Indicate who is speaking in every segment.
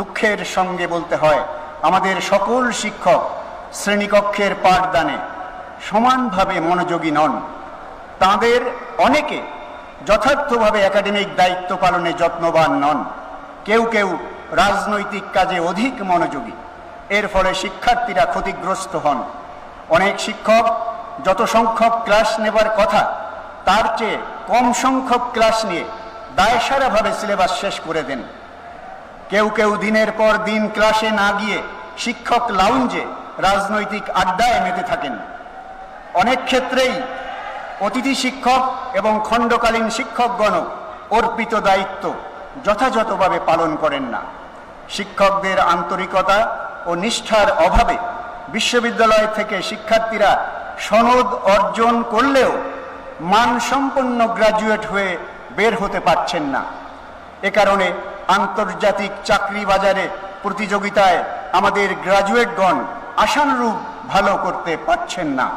Speaker 1: দুঃখের সঙ্গে বলতে হয়, আমাদের সকল শিক্ষক শ্রেণীকক্ষের পাঠদানে সমানভাবে মনোযোগী নন। তাদের অনেকে যথার্থভাবে একাডেমিক দায়িত্ব পালনে যত্নবান নন। কেউ কেউ রাজনৈতিক কাজে অধিক মনোযোগী। এর ফলে শিক্ষার্থীরা ক্ষতিগ্রস্ত হন। অনেক শিক্ষক যত সংখ্যক ক্লাস নেবার কথা, তার চেয়ে কম সংখ্যক ক্লাস নিয়ে দায়সারাভাবে সিলেবাস শেষ করে দেন। কেউ কেউ দিনের পর দিন ক্লাসে না গিয়ে শিক্ষক লাউঞ্জে রাজনৈতিক আড্ডায় মেতে থাকেন। অনেক ক্ষেত্রেই অতিথি শিক্ষক এবং খণ্ডকালীন শিক্ষকগণ অর্পিত দায়িত্ব যথাযথভাবে পালন করেন না। শিক্ষকদের আন্তরিকতা ও নিষ্ঠার অভাবে বিশ্ববিদ্যালয় থেকে শিক্ষার্থীরা সনদ অর্জন করলেও মানসম্পন্ন গ্রাজুয়েট হয়ে বের হতে পারছেন না। এ কারণে আন্তর্জাতিক চাকরি বাজারে প্রতিযোগিতায় আমাদের গ্রাজুয়েটগণ আশানুরূপ ভালো করতে পারছেন না।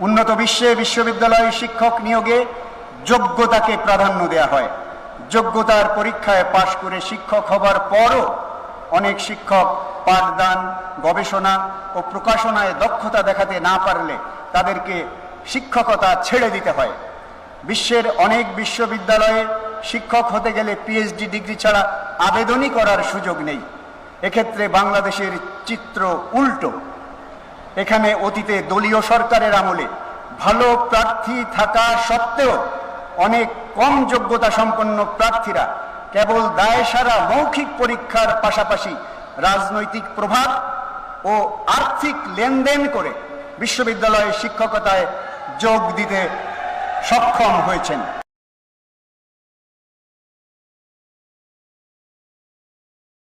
Speaker 1: উন্নত বিশ্বে বিশ্ববিদ্যালয় শিক্ষক নিয়োগে যোগ্যতাকে প্রাধান্য দেওয়া হয়। যোগ্যতার পরীক্ষায় পাশ করে শিক্ষক হবার পরও অনেক শিক্ষক পাঠদান, গবেষণা ও প্রকাশনায় দক্ষতা দেখাতে না পারলে তাদেরকে শিক্ষকতা ছেড়ে দিতে হয়। বিশ্বের অনেক বিশ্ববিদ্যালয়ে শিক্ষক হতে গেলে পিএইচডি ডিগ্রি ছাড়া আবেদনই করার সুযোগ নেই। এক্ষেত্রে বাংলাদেশের চিত্র উল্টো। এখানে অতীতে দলীয় সরকারের আমলে ভালো প্রার্থী থাকা সত্ত্বেও অনেক কম যোগ্যতা সম্পন্ন প্রার্থীরা কেবল দায়সারা মৌখিক পরীক্ষার পাশাপাশি রাজনৈতিক প্রভাব ও আর্থিক লেনদেন করে বিশ্ববিদ্যালয়ে শিক্ষকতায় যোগ দিতে সক্ষম হয়েছেন।